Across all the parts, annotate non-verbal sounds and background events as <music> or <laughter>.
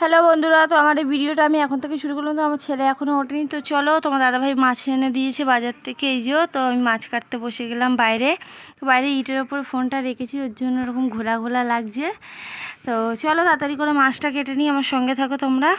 Hello বন্ধুরা, তো আমার এই ভিডিওটা আমি এখন থেকে শুরু করলাম। তো আমার ছেলে এখনও ওঠেনি। তো চলো, তোমার দাদাভাই মাছ এনে দিয়েছে বাজার থেকে। এই যেও তো আমি মাছ কাটতে বসে গেলাম বাইরে। তো বাইরে ইটের ওপর ফোনটা রেখেছি, ওর জন্য ওরকম ঘোলা ঘোলা লাগছে। তো চলো, তাড়াতাড়ি করে মাছটা কেটে নিই। আমার সঙ্গে থাকো তোমরা।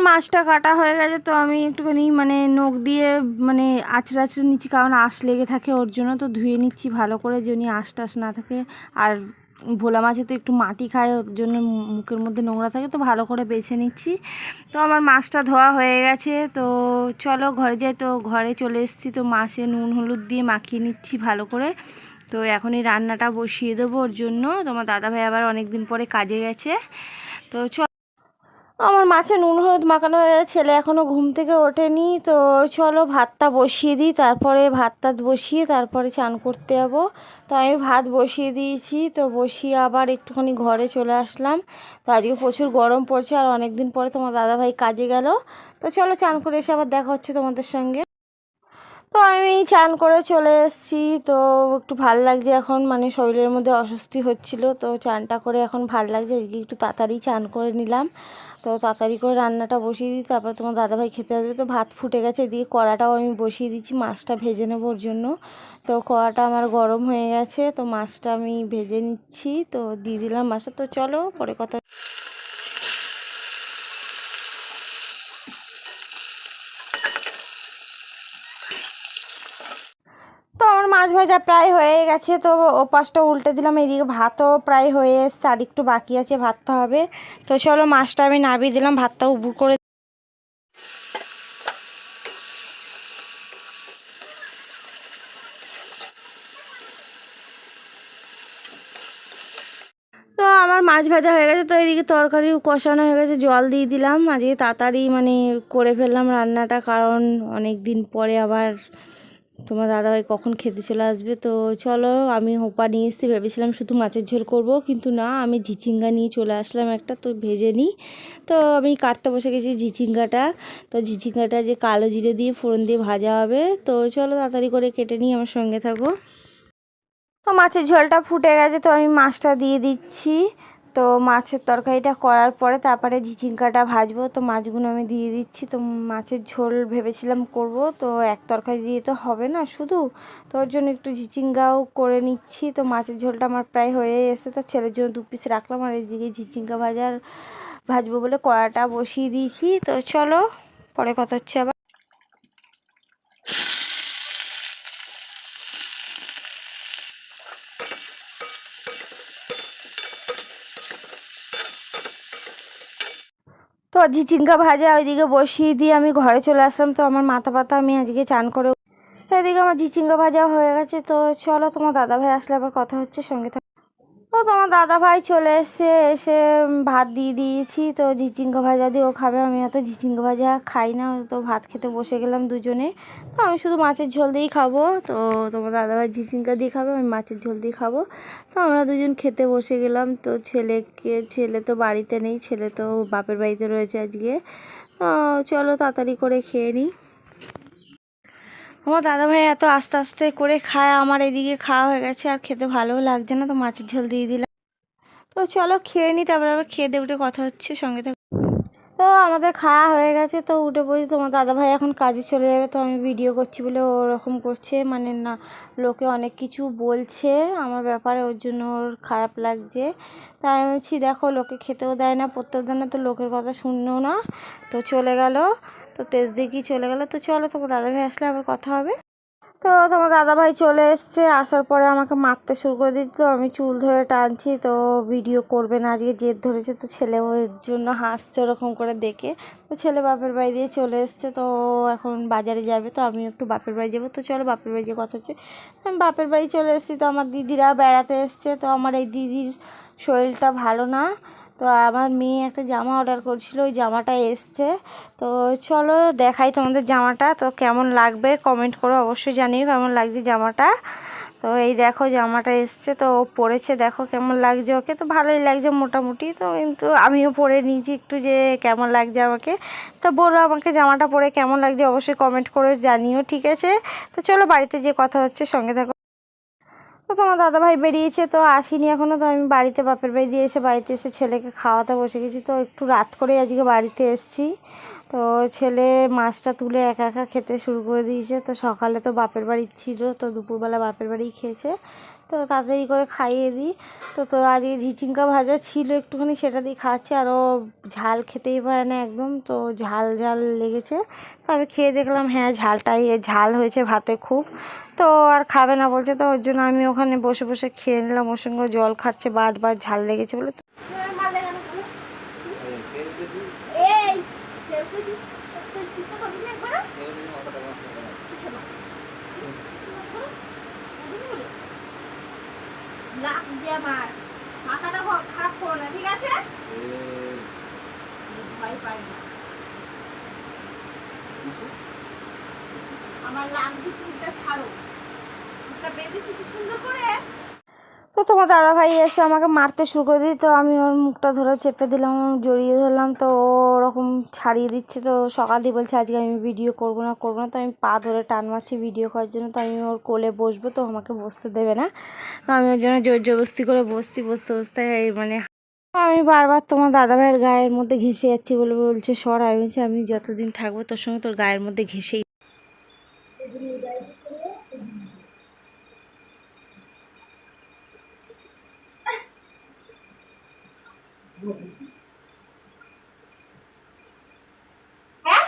আমার মাছটা কাটা হয়ে গেছে, তো আমি একটুখানি মানে নখ দিয়ে মানে আঁচড়ে আঁচড়ে নিচ্ছি, কারণ আঁশ লেগে থাকে ওর জন্য, তো ধুয়ে নিচ্ছি ভালো করে যদি আঁশ টাশ না থাকে। আর ভোলা মাছে তো একটু মাটি খায়, ওর জন্য মুখের মধ্যে নোংরা থাকে, তো ভালো করে বেছে নিচ্ছি। তো আমার মাছটা ধোয়া হয়ে গেছে, তো চলো ঘরে যাই, তো ঘরে চলে এসেছি, তো মাছে নুন হলুদ দিয়ে মাখিয়ে নিচ্ছি ভালো করে। তো এখনই রান্নাটা বসিয়ে দেবো ওর জন্য তোমার দাদাভাই আবার অনেক দিন পরে কাজে গেছে। তো আমার মাছে নুন, হলুদ মাখানো হয়ে ছেলে এখনও ঘুম থেকে ওঠেনি, তো চলো ভাতটা বসিয়ে দিই, তারপরে ভাতটা বসিয়ে তারপরে চান করতে যাব। তো আমি ভাত বসিয়ে দিয়েছি, তো বসিয়ে আবার একটুখানি ঘরে চলে আসলাম। তো আজকে প্রচুর গরম পড়ছে, আর অনেক দিন পরে তোমার দাদাভাই কাজে গেল। তো চলো চান করে এসে আবার দেখা হচ্ছে তোমাদের সঙ্গে। তো আমি চান করে চলে এসেছি, তো একটু ভালো লাগছে এখন মানে শরীরের মধ্যে অস্বস্তি হচ্ছিল, তো চানটা করে এখন ভালো লাগছে, আজকে একটু তাড়াতাড়ি চান করে নিলাম। তো তাড়াতাড়ি করে রান্নাটা বসিয়ে দিই, তারপরে তোমার দাদাভাই খেতে আসবে। তো ভাত ফুটে গেছে, এদিকে কড়াটাও আমি বসিয়ে দিচ্ছি, মাছটা ভেজে নেবোর জন্য। তো কড়াটা আমার গরম হয়ে গেছে, তো মাছটা আমি ভেজে নিচ্ছি, তো দিয়ে দিলাম মাছটা। তো চলো পরে কথা তো আমার মাছ ভাজা প্রায় হয়ে গেছে, তো ও পাশটা উল্টে দিলাম, এদিকে ভাতও প্রায় হয়ে এসছে, আর একটু বাকি আছে, ভাতটা হবে। তো চলো মাছটা আমি নাবিয়ে দিলাম, ভাতটা উবুর করে তো আমার মাছ ভাজা হয়ে গেছে, তো এদিকে তরকারি কষানো হয়ে গেছে, জল দিয়ে দিলাম, আজকে তাড়াতাড়ি মানে করে ফেললাম রান্নাটা, কারণ অনেক দিন পরে আবার তোমার দাদাভাই কখন খেতে চলে আসবে? তো চলো, আমি হোপা নিয়ে এসেছি, ভেবেছিলাম শুধু মাছের ঝোল করব, কিন্তু না, আমি ঝিচিঙ্গা নিয়ে চলে আসলাম একটা, তো ভেজে নিই তো আমি কাটতে বসে গেছি ঝিচিঙ্গাটা। তো ঝিচিঙ্গাটা যে কালো জিরে দিয়ে ফোড়ন দিয়ে ভাজা হবে, তো চলো তাড়াতাড়ি করে কেটে নিই, আমার সঙ্গে থাকো। তো মাছের ঝোলটা ফুটে গেছে, তো আমি মাছটা দিয়ে দিচ্ছি। তো মাছের তরকারিটা করার পরে তারপরে ঝিঝিঙ্কাটা ভাজবো। তো মাছগুলো আমি দিয়ে দিচ্ছি। তো মাছের ঝোল ভেবেছিলাম করব। তো এক তরকারি দিয়ে তো হবে না শুধু। তো ওর জন্য একটু ঝিচিঙ্গাও করে নিচ্ছি। তো মাছের ঝোলটা আমার প্রায় হয়ে এসে তো ছেলের জন্য দু পিস রাখলাম। আর এদিকে ঝিচিঙ্গা ভাজার, ভাজবো বলে কড়াটা বসিয়ে দিয়েছি। তো চলো, পরে কথা হচ্ছে আবার। তো ঝিচিঙ্গা ভাজা ওইদিকে বসিয়ে দিয়ে আমি ঘরে চলে আসলাম। তো আমার মাথা পাতা আমি আজকে চান করে তো এদিকে আমার ঝিচিঙ্গা ভাজা হয়ে গেছে। তো চলো তোমার দাদা ভাই আসলে আবার কথা হচ্ছে সঙ্গে তো তোমার দাদা ভাই চলে এসে এসে ভাত দিয়ে দিয়েছি। তো ঝিচিঙ্গা ভাজা দিয়ে ও খাবে। আমি অত ঝিচিঙ্গা ভাজা খাই না তো ভাত খেতে বসে গেলাম দুজনে। তো আমি শুধু মাছের ঝোল দিয়েই খাব। তো তোমার দাদা ভাই ঝিচিঙ্গা দিয়ে খাবে, আমি মাছের ঝোল দিয়ে খাব। তো আমরা দুজন খেতে বসে গেলাম। তো ছেলেকে, ছেলে তো বাড়িতে নেই, ছেলে তো বাপের বাড়িতে রয়েছে আজকে। তো চলো তাড়াতাড়ি করে খেয়ে নিই। আমার দাদাভাই এত আস্তে আস্তে করে খায়, আমার এদিকে খাওয়া হয়ে গেছে, আর খেতে ভালোও লাগছে না, তো মাছের ঝোল দিয়ে দিলাম। তো চলো খেয়ে নিই তারপর আবার খেয়ে দিয়ে উঠে কথা হচ্ছে সঙ্গে থাক তো আমাদের খাওয়া হয়ে গেছে, তো উঠে বলছি তোমার দাদাভাই এখন কাজে চলে যাবে, তো আমি ভিডিও করছি বলে ওরকম করছে মানে না, লোকে অনেক কিছু বলছে, আমার ব্যাপারে ওর জন্য ওর খারাপ লাগছে। তাই আমি বলছি, দেখো, লোকে খেতেও দেয় না পড়তেও দেয় না তো লোকের কথা শুনলেও না, তো চলে গেল। তো তেজ দেখি চলে গেল। তো চলো তোমার দাদাভাই আসলে আবার কথা হবে। তো তোমার দাদাভাই চলে এসছে। আসার পরে আমাকে মারতে শুরু করে দিত আমি চুল ধরে টানছি। তো ভিডিও করবে না, আজকে জেদ ধরেছে। তো ছেলে ওর জন্য হাসছে ওরকম করে দেখে। তো ছেলে বাপের বাড়ি দিয়ে চলে এসছে। তো এখন বাজারে যাবে। তো আমি একটু বাপের বাড়ি যাব। তো চলো বাপের বাড়ি যে কথা হচ্ছে। আমি বাপের বাড়ি চলে এসেছি। তো আমার দিদিরা বেড়াতে এসছে। তো আমার এই দিদির শরীরটা ভালো না। তো আমার মেয়ে একটা জামা অর্ডার করছিল, ওই জামাটা এসছে। তো চলো দেখাই তোমাদের জামাটা, তো কেমন লাগবে কমেন্ট করো অবশ্যই জানিও কেমন লাগছে জামাটা। তো এই দেখো জামাটা এসছে, তো ও পরেছে, দেখো কেমন লাগছে ওকে। তো ভালোই লাগছে মোটামুটি, তো কিন্তু আমিও পরে নিয়েছি একটু যে কেমন লাগছে আমাকে। তো বলো আমাকে জামাটা পরে কেমন লাগছে, অবশ্যই কমেন্ট করে জানিও, ঠিক আছে? তো চলো বাড়িতে যে কথা হচ্ছে সঙ্গে থাকো। তো তোমার দাদাভাই বেরিয়েছে, তো আসিনি এখনও তো আমি বাড়িতে বাপের ভাই দিয়ে এসে বাড়িতে এসে ছেলেকে খাওয়াতে বসে গেছি। তো একটু রাত করে আজকে বাড়িতে এসেছি। তো ছেলে মাছটা তুলে একা একা খেতে শুরু করে দিয়েছে। তো সকালে তো বাপের বাড়ি ছিল, তো দুপুরবেলা বাপের বাড়ি খেয়েছে। তো তাড়াতাড়ি করে খাইয়ে দিই। তো তো আজকে ঝিচিঙ্কা ভাজা ছিল একটুখানি সেটা দিয়ে খাচ্ছে। আরও ঝাল খেতেই পারে না একদম তো ঝাল ঝাল লেগেছে। তো আমি খেয়ে দেখলাম হ্যাঁ ঝালটাই ঝাল হয়েছে ভাতে খুব। তো আর খাবে না বলছে তো ওর জন্য আমি ওখানে বসে বসে খেয়ে নিলাম। ওর সঙ্গে জল খাচ্ছে বারবার ঝাল লেগেছে বলে তো। এই লাগছে আমার মাথাটা খারাপ করো না, ঠিক আছে? ভয় পাই না। আমার লাগবে চুলটা ছাড়ো। চুলটা বেঁধেছি কি সুন্দর করে? তো তোমার দাদা ভাই এসে আমাকে মারতে শুরু করে দিই তো আমি ওর মুখটা ধরে চেপে দিলাম, জড়িয়ে ধরলাম, তো ওরকম ছাড়িয়ে দিচ্ছে, তো সকাল দিয়ে বলছে, আজকে আমি ভিডিও করব না করব না। তো আমি পা ধরে টান মারছি ভিডিও করার জন্য, তো আমি ওর কোলে বসবো, তো আমাকে বসতে দেবে না। আমি ওর জন্য জোর জবস্তি করে বসছি, বসতে বসতে মানে আমি বারবার তোমার দাদা ভাইয়ের গায়ের মধ্যে ঘেসে যাচ্ছি বলে বলছে, সর, আমি বলছি, আমি যতদিন থাকব তোর সঙ্গে তোর গায়ের মধ্যে ঘেসেই হ্যাঁ?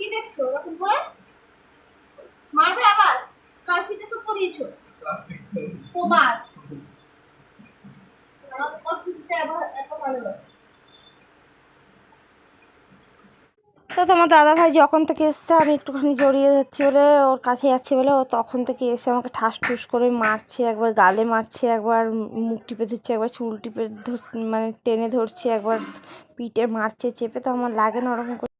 কি দেখছ? ওরকম করে? মারবে আবার? কালচিতে তো পড়িয়েছো। তোমার। কষ্ট দিতে আবার এত ভালো লাগে তো তোমার দাদা ভাই যখন থেকে এসছে, আমি একটুখানি জড়িয়ে ধরছি বলে ওর কাছে যাচ্ছে বলে, ও তখন থেকে এসে আমাকে ঠাস ঠুস করে মারছে, একবার গালে মারছে, একবার মুখ টিপে ধরছে, একবার চুল টিপে ধর মানে টেনে ধরছে, একবার পিঠে মারছে, চেপে তো আমার লাগে না ওরকম করে।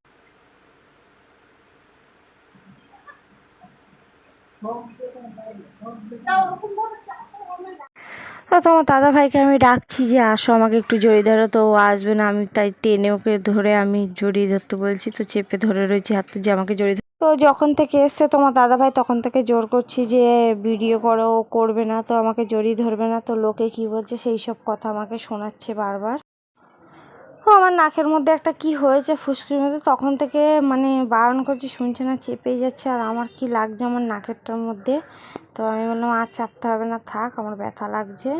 তো তোমার দাদা ভাইকে আমি ডাকছি যে, আসো, আমাকে একটু জড়িয়ে ধরো। তো ও আসবে না, আমি তাই টেনে ওকে ধরে আমি জড়িয়ে ধরতে বলছি। তো চেপে ধরে রয়েছি হাতে যে আমাকে জড়িয়ে তো যখন থেকে এসছে তোমার দাদা ভাই, তখন থেকে জোর করছি যে, ভিডিও করো করবে না, তো আমাকে জড়িয়ে ধরবে না। তো লোকে কি বলছে, সেই সব কথা আমাকে শোনাচ্ছে বারবার। তো আমার নাকের মধ্যে একটা কি হয়েছে ফুসকির মধ্যে, তখন থেকে মানে বারণ করছি, শুনছে না, চেপেই যাচ্ছে। আর আমার কি লাগছে আমার নাকেরটার মধ্যে? তো আমি বললাম আর চাপতে হবে না, থাক, আমার ব্যথা লাগছে।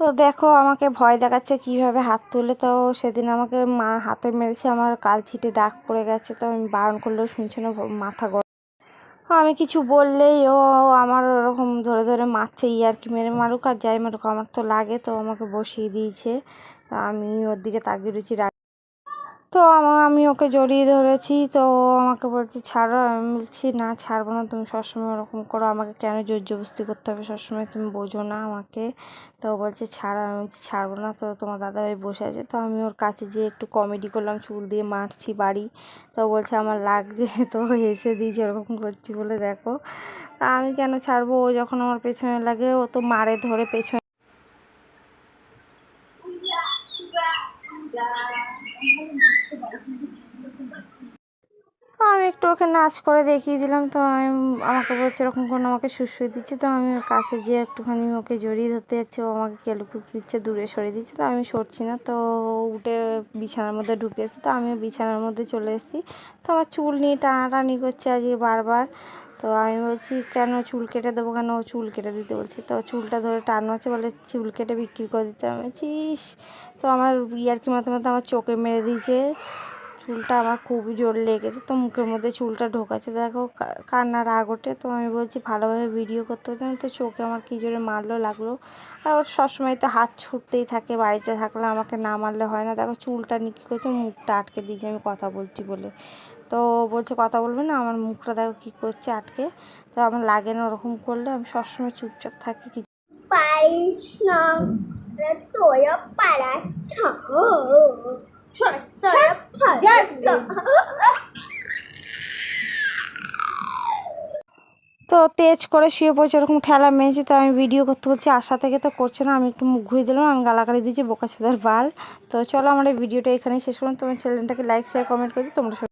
তো দেখো, আমাকে ভয় দেখাচ্ছে কীভাবে হাত তুলে। তো সেদিন আমাকে মা হাতে মেরেছে, আমার কাল ছিটে দাগ পড়ে গেছে, তো আমি বারণ করলেও শুনছে না, মাথা গরম। আমি কিছু বললেই ও আমার ওরকম ধরে ধরে মারছে ইয়ার কি মেরে মারুক, আর যাই মারুক, আমার তো লাগে, তো আমাকে বসিয়ে দিয়েছে। আমি ওর দিকে তাকিয়ে রয়েছি তো আমা- ওকে জড়িয়ে ধরেছি। তো আমাকে বলছে, ছাড়ো, আমি বলছি, না, ছাড়বো না, তুমি সবসময় ওরকম করো। আমাকে কেন জোর জবস্তি করতে হবে? সবসময় তুমি বোঝো না আমাকে। তো বলছে, ছাড়ো, আমি বলছি, ছাড়বো না। তো তোমার দাদাভাই বসে আছে। তো আমি ওর কাছে যেয়ে একটু কমেডি করলাম, চুল দিয়ে মারছি বাড়ি। তো বলছে, আমার লাগছে <laughs> তো হেসে দিয়েছে, ওরকম করছি বলে দেখো। তা আমি কেন ছাড়বো? ও যখন আমার পেছনে লাগে, ও তো মারে ধরে পেছনে। আমি একটু ওকে নাচ করে দেখিয়ে দিলাম তো আমি আমাকে বলছে এরকম করে আমাকে শুশুয়ে দিচ্ছে, তো আমি ওর কাছে যেয়ে একটুখানি ওকে জড়িয়ে ধরতে যাচ্ছে, ও আমাকে কেলুকুচ দিচ্ছে, দূরে সরে দিচ্ছে, তো আমি সরছি না, তো উঠে বিছানার মধ্যে ঢুকে এসে তো আমি বিছানার মধ্যে চলে এসেছি, তো আমার চুল নিয়ে টানাটানি করছে আজকে বারবার তো আমি বলছি, কেন চুল কেটে দেবো কেন? ও চুল কেটে দিতে বলছি, তো চুলটা ধরে টান মারছে বলে চুল কেটে বিক্রি করে দিতে। আমি তো আমার ইয়ার্কি মাথা মাথা আমার চোখে মেরে দিয়েছে। চুলটা আমার খুবই জোর লেগেছে, তো মুখের মধ্যে চুলটা ঢোকাচ্ছে। দেখো কান্নার ওঠে। তো আমি বলছি, ভালোভাবে ভিডিও করতে হতো তো চোখে আমার কী জোরে মারলো, লাগল? আর ওর সবসময় তো হাত ছুটতেই থাকে, বাড়িতে থাকলে আমাকে না মারলে হয় না। দেখো, চুলটা নিয়ে কী করছে, মুখটা আটকে দিয়েছে, আমি কথা বলছি বলে। তো বলছে কথা বলবে না? আমার মুখটা দেখো কী করছে আটকে। তো আমার লাগে না ওরকম করলে আমি সবসময় চুপচাপ থাকি কিছু পারিস না? তোরা তো তেজ করে শুয়ে পড়ছে ওরকম ঠেলা মেরেছি। তো আমি ভিডিও করতে বলছি আশা থেকে তো করছে না আমি একটু মুখ ঘুরিয়ে দিলাম আমি গালাগালি দিয়েছি বোকা ছেলের বাল। তো চলো আমার এই ভিডিওটা এখানেই শেষ করুন তোমার চ্যানেলটাকে লাইক শেয়ার কমেন্ট করে দিই তোমরা